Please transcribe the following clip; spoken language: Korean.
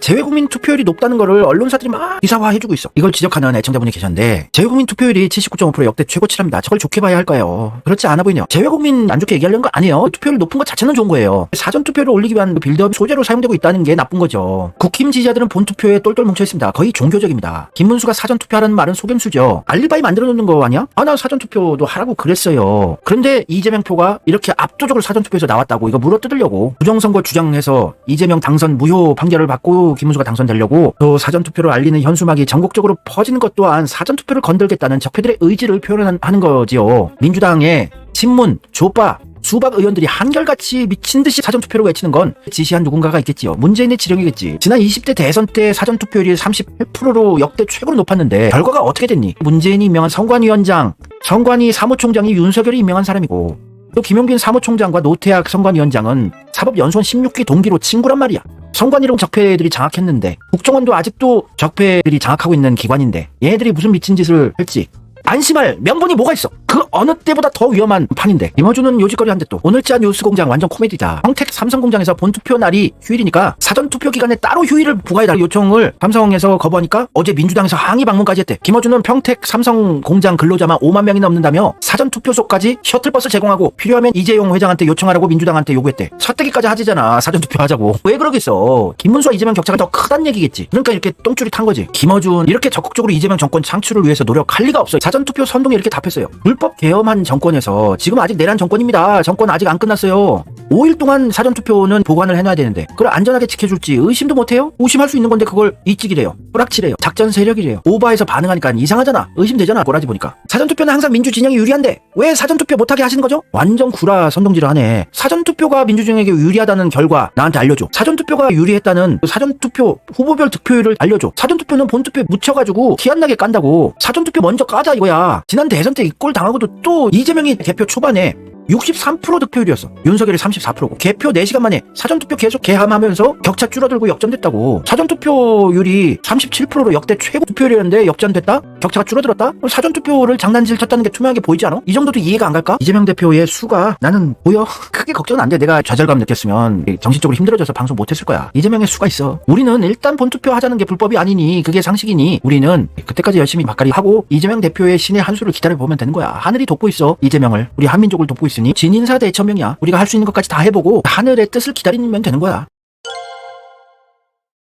재외국민 투표율이 높다는 거를 언론사들이 막 기사화해주고 있어. 이걸 지적하는 애청자분이 계셨는데 재외국민 투표율이 79.5% 역대 최고치랍니다. 저걸 좋게 봐야 할까요? 그렇지 않아 보이네요. 재외국민 안 좋게 얘기하려는 거 아니에요. 투표율 높은 것 자체는 좋은 거예요. 사전 투표를 올리기 위한 그 빌드업 소재로 사용되고 있다는 게 나쁜 거죠. 국힘 지지자들은 본 투표에 똘똘 뭉쳐 있습니다. 거의 종교적입니다. 김문수가 사전 투표하라는 말은 속임수죠. 알리바이 만들어 놓는 거 아니야? 아 나 사전 투표도 하라고 그랬어요. 그런데 이재명 표가 이렇게 압도적으로 사전 투표에서 나왔다고 이거 물어 뜯으려고 부정선거 주장해서 이재명 당선 무효 판결을 받고 김문수가 당선되려고 또 사전 투표를 알리는 현수막이 전국적으로 퍼지는 것 또한 사전 투표를 건들겠다는 적폐들의 의지를 표현하는 거지요. 민주당의 친문, 조빠, 수박 의원들이 한결같이 미친 듯이 사전투표를 외치는 건 지시한 누군가가 있겠지요. 문재인의 지령이겠지. 지난 20대 대선 때 사전투표율이 38%로 역대 최고로 높았는데 결과가 어떻게 됐니? 문재인이 임명한 선관위원장, 선관위 사무총장이 윤석열이 임명한 사람이고 또 김용균 사무총장과 노태학 선관위원장은 사법연수원 16기 동기로 친구란 말이야. 선관위로 적폐들이 장악했는데 국정원도 아직도 적폐들이 장악하고 있는 기관인데 얘네들이 무슨 미친 짓을 할지 안심할 명분이 뭐가 있어? 그 어느 때보다 더 위험한 판인데. 김어준은 요직거리 한데 또 오늘자 뉴스공장 완전 코미디다. 평택 삼성공장에서 본투표 날이 휴일이니까 사전투표 기간에 따로 휴일을 부과해달라 요청을 삼성에서 거부하니까 어제 민주당에서 항의 방문까지 했대. 김어준은 평택 삼성공장 근로자만 5만 명이 넘는다며 사전투표소까지 셔틀버스 제공하고 필요하면 이재용 회장한테 요청하라고 민주당한테 요구했대. 사태기까지 하지잖아. 사전투표 하자고. 왜 그러겠어? 김문수와 이재명 격차가 더 크단 얘기겠지. 그러니까 이렇게 똥줄이 탄 거지. 김어준 이렇게 적극적으로 이재명 정권 창출을 위해서 노력할 리가 없어요. 사전투표 선동에 이렇게 답했어요. 불법 개엄한 정권에서 지금 아직 내란 정권입니다. 정권 아직 안 끝났어요. 5일 동안 사전투표는 보관을 해놔야 되는데 그걸 안전하게 지켜줄지 의심도 못해요? 의심할 수 있는 건데 그걸 이찍이래요. 뿌락치래요. 작전 세력이래요. 오바해서 반응하니까 이상하잖아. 의심되잖아. 꼬라지 보니까. 사전투표는 항상 민주 진영이 유리한데 왜 사전투표 못하게 하시는 거죠? 완전 구라 선동질을 하네. 사전투표가 민주진영에게 유리하다는 결과 나한테 알려줘. 사전투표가 유리했다는 그 사전투표 후보별 득표율을 알려줘. 사전투표는 본투표에 묻혀가지고 티안 나게 깐다고. 사전투표 먼저 까자 이거야. 지난 대선 때 이 꼴 당하고 도 또 이재명이 개표 초반에 63% 득표율이었어. 윤석열이 34%고 개표 4시간 만에 사전투표 계속 개함하면서 격차 줄어들고 역전됐다고. 사전투표율이 37%로 역대 최고 투표율이었는데 역전됐다? 격차가 줄어들었다? 사전투표를 장난질 쳤다는 게 투명하게 보이지 않아? 이 정도도 이해가 안 갈까? 이재명 대표의 수가 나는 보여. 크게 걱정은 안 돼. 내가 좌절감 느꼈으면 정신적으로 힘들어져서 방송 못했을 거야. 이재명의 수가 있어. 우리는 일단 본투표 하자는 게 불법이 아니니 그게 상식이니 우리는 그때까지 열심히 막가리 하고 이재명 대표의 신의 한 수를 기다려 보면 되는 거야. 하늘이 돕고 있어. 이재명을. 우리 한민족을 돕고 있으니 진인사 대천명이야. 우리가 할 수 있는 것까지 다 해보고 하늘의 뜻을 기다리면 되는 거야.